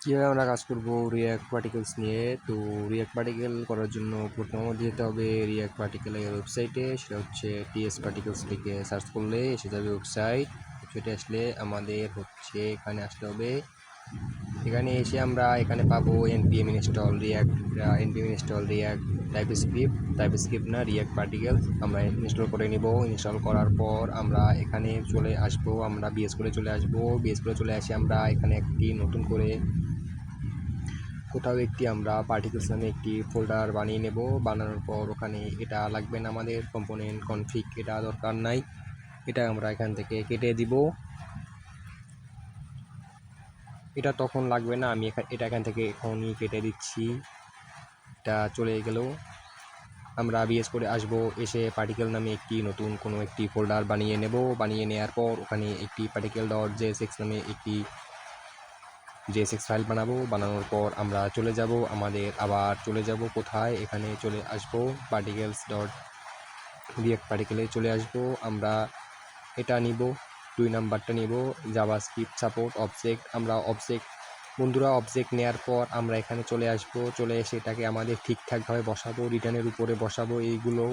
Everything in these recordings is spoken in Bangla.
কীভাবে আমরা কাজ করব রিয়াক্ট পার্টিকেলস নিয়ে? তো রিয়াক্ট পার্টিকেল করার জন্য প্রথম যেতে হবে রিয়াক্ট পার্টিকেলের ওয়েবসাইটে সেটা হচ্ছে টিএস পার্টিকেলস লিখে সার্চ করলে এসে যাবে ওয়েবসাইট ওয়েবসাইটে আসলে আমাদের হচ্ছে এখানে আসতে হবে। এখানে এসে আমরা এখানে পাবো npm install React npm install React TypeScript TypeScript না রিয়াক্ট পার্টিকেল আমরা ইনস্টল করে নিব। ইনস্টল করার পর আমরা এখানে চলে আসব, আমরা বিএস করে চলে আসব। বিএস করে চলে আসে আমরা এখানে একটি নতুন করে কোথাও একটি আমরা পার্টিকেলস নামে একটি ফোল্ডার বানিয়ে নেব। বানানোর পর ওখানে এটা লাগবে না আমাদের কম্পোনেন্ট কনফিগ এটা দরকার নাই। এটা আমরা এখান থেকে কেটে দিব। এটা তখন লাগবে না, আমি এটা এখান থেকে এখনই কেটে দিচ্ছি। এটা চলে গেল। আমরা বিএস করে আসব, এসে পার্টিকেল নামে একটি নতুন কোনো একটি ফোল্ডার বানিয়ে নেব। বানিয়ে নেওয়ার পর ওখানে একটি পার্টিকেল ডট জেএসএক্স নামে একটি জেএসএক্স ফাইল বানাবো। বানানোর পর আমরা চলে যাব, আমাদের আবার চলে যাব কোথায়? এখানে চলে আসব পার্টিকেলস ডট রিয়েক্ট পার্টিকেলে চলে আসব। আমরা এটা নিব। দুই নাম্বারটা নিব জাভা স্ক্রিপ্ট সাপোর্ট অবজেক্ট আমরা অবজেক্ট বন্ধুরা অবজেক্ট নেওয়ার পর আমরা এখানে চলে আসব, চলে এসে এটাকে আমাদের ঠিকঠাকভাবে বসাবো, রিটার্নের উপরে বসাবো এইগুলো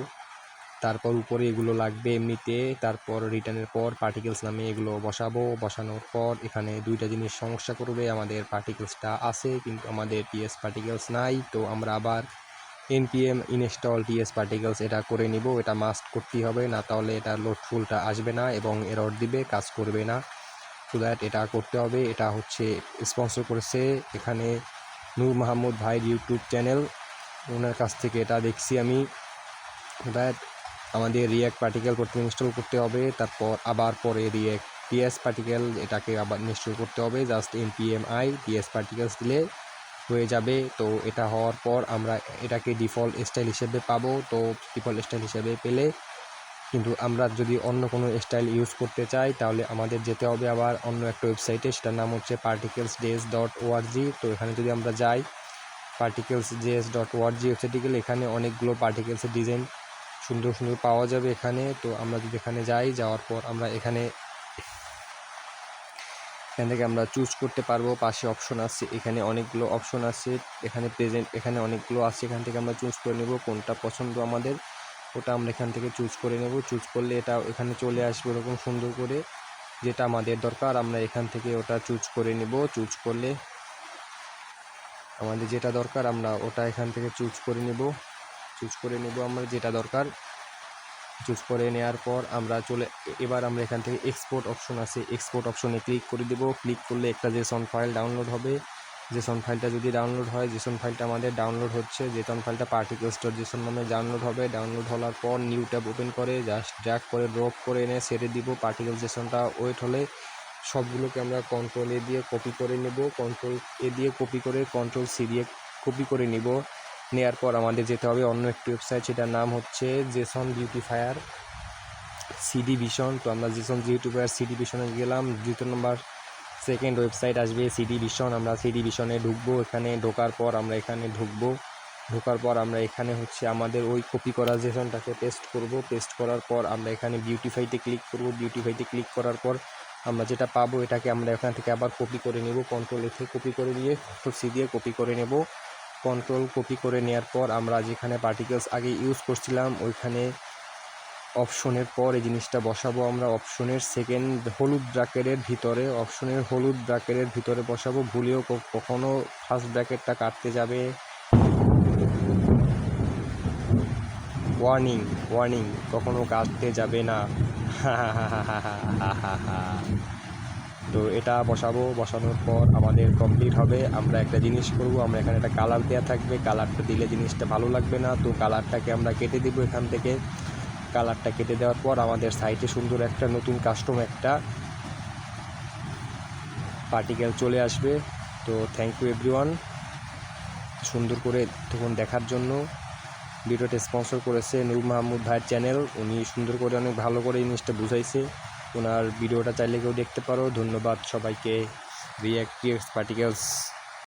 তারপর উপরে এগুলো লাগবে এমনিতে, তারপর রিটার্নের পর পার্টিকেলস নামে এগুলো বসাবো, বসানোর পর এখানে দুইটা জিনিস সমস্যা করবে, আমাদের পার্টিকেলসটা আছে, কিন্তু আমাদের পিএস পার্টিকেলস নাই, তো আমরা আবার এনপিএম ইনস্টল টিএস পার্টিকেলস এটা করে নিব, এটা মাস্ট করতেই হবে, না তাহলে এটা লোডফুলটা আসবে না এবং এরর দিবে, কাজ করবে না। সো দ্যাট এটা করতে হবে, এটা হচ্ছে স্পন্সর করেছে এখানে নূর মাহমুদ ভাইয়ের ইউটিউব চ্যানেল ওনার কাছ থেকে এটা দেখছি আমি। দ্যাট আমাদের রিয়াক্ট পার্টিকেল প্রথমে ইনস্টল করতে হবে, তারপর আবার পরে রিয়াক্ট টিএস পার্টিকেল এটাকে আবার ইনস্টল করতে হবে। Just npm i ts particles দিলে হয়ে যাবে। তো এটা হওয়ার পর আমরা এটাকে ডিফল্ট স্টাইল হিসেবে পাবো। তো ডিফল্ট স্টাইল হিসেবে পেলে কিন্তু আমরা যদি অন্য কোনো স্টাইল ইউজ করতে চাই, তাহলে আমাদের যেতে হবে আবার অন্য একটা ওয়েবসাইটে সেটার নাম হচ্ছে পার্টিকেলস ডেস ডট ওআরজি তো এখানে যদি আমরা যাই পার্টিকেলস জেএস ডট ওআরজি ওয়েবসাইটে গেলে এখানে অনেকগুলো পার্টিকেলসের ডিজাইন সুন্দর সুন্দর পাওয়া যাবে এখানে। তো আমরা যদি এখানে যাই, যাওয়ার পর আমরা এখানে এখান থেকে আমরা চুজ করতে পারব। পাশে অপশন আছে, এখানে অনেকগুলো অপশন আছে, এখানে প্রেজেন্ট এখানে অনেকগুলো আছে। এখান থেকে আমরা চুজ করে নেব কোনটা পছন্দ আমাদের। ওটা আমরা এখান থেকে চুজ করে নেব। চুজ করলে এটা এখানে চলে আসবে এরকম সুন্দর করে। যেটা আমাদের দরকার, আমরা এখান থেকে ওটা চুজ করে নেব। চুজ করলে আমাদের যেটা দরকার, আমরা ওটা এখান থেকে চুজ করে নেব। চুজ করে নেব আমরা যেটা দরকার। চুজ করে নেওয়ার পর আমরা চলে, এবার আমরা এখান থেকে এক্সপোর্ট অপশন আছে। এক্সপোর্ট অপশনে ক্লিক করে দেব। ক্লিক করলে একটা জেসন ফাইল ডাউনলোড হবে। জেসন ফাইলটা যদি ডাউনলোড হয় জেসন ফাইলটা আমাদের ডাউনলোড হচ্ছে। জেসন ফাইলটা পার্টিকেলস ডট জেসন নামে ডাউনলোড হবে। ডাউনলোড হওয়ার পর নিউ ট্যাব ওপেন করে জাস্ট ড্র্যাগ করে ড্রপ করে এনে সেরে দিব। পার্টিকেল জেসনটা ওয়েট হলে সবগুলোকে আমরা কন্ট্রোল এ দিয়ে কপি করে নেব। কন্ট্রোল এ দিয়ে কপি করে কন্ট্রোল সি দিয়ে কপি করে নিব। নেওয়ার পর আমাদের যেতে হবে অন্য একটি ওয়েবসাইট সেটার নাম হচ্ছে জেসন বিউটিফায়ার সিডি ভিশন তো আমরা জেসন বিউটিফায়ার সিডি ভিশনে গেলাম, দ্বিতীয় নম্বর সেকেন্ড ওয়েবসাইট আসবে সিডি ভিশন আমরা সিডি ভিশনে ঢুকবো, এখানে ঢোকার পর আমরা এখানে ঢুকবো। ঢোকার পর আমরা এখানে হচ্ছে আমাদের ওই কপি করা জেসনটাকে পেস্ট করব। পেস্ট করার পর আমরা এখানে বিউটিফাইতে ক্লিক করব। বিউটিফাইতে ক্লিক করার পর আমরা যেটা পাবো, এটাকে আমরা এখান থেকে আবার কপি করে নেব। কন্ট্রোল এ থেকে কপি করে নিয়ে কন্ট্রোল সি দিয়ে কপি করে নেব। কন্ট্রোল কপি করে নেওয়ার পর আমরা যেখানে পার্টিকেলস আগে ইউজ করছিলাম, ওইখানে অপশনের পর এই জিনিসটা বসাবো আমরা। অপশনের সেকেন্ড হলুদ ব্র্যাকেটের ভিতরে অপশনের হলুদ ব্র্যাকেটের ভিতরে বসাবো। ভুলেও কখনও ফার্স্ট ব্র্যাকেটটা কাটতে যাবে। ওয়ার্নিং ওয়ার্নিং কখনো কাটতে যাবে না। তো এটা বসাবো, বসানোর পর আমাদের কমপ্লিট হবে। আমরা একটা জিনিস করব, আমরা এখানে একটা কালার দেওয়া থাকবে। কালারটা দিলে জিনিসটা ভালো লাগবে না, তো কালারটাকে আমরা কেটে দিব এখান থেকে। কালারটা কেটে দেওয়ার পর আমাদের সাইটে সুন্দর একটা নতুন কাস্টম একটা পার্টিকেল চলে আসবে। তো থ্যাংক ইউ এভরিওয়ান সুন্দর করে তখন দেখার জন্য। ভিডিওটা স্পন্সর করেছে নূর মাহমুদ ভাইয়ের চ্যানেল উনি সুন্দর করে অনেক ভালো করে জিনিসটা বুঝাইছে। ওনার ভিডিওটা চাইলে কেউ দেখতে পারো। ধন্যবাদ সবাইকে। Reactive particles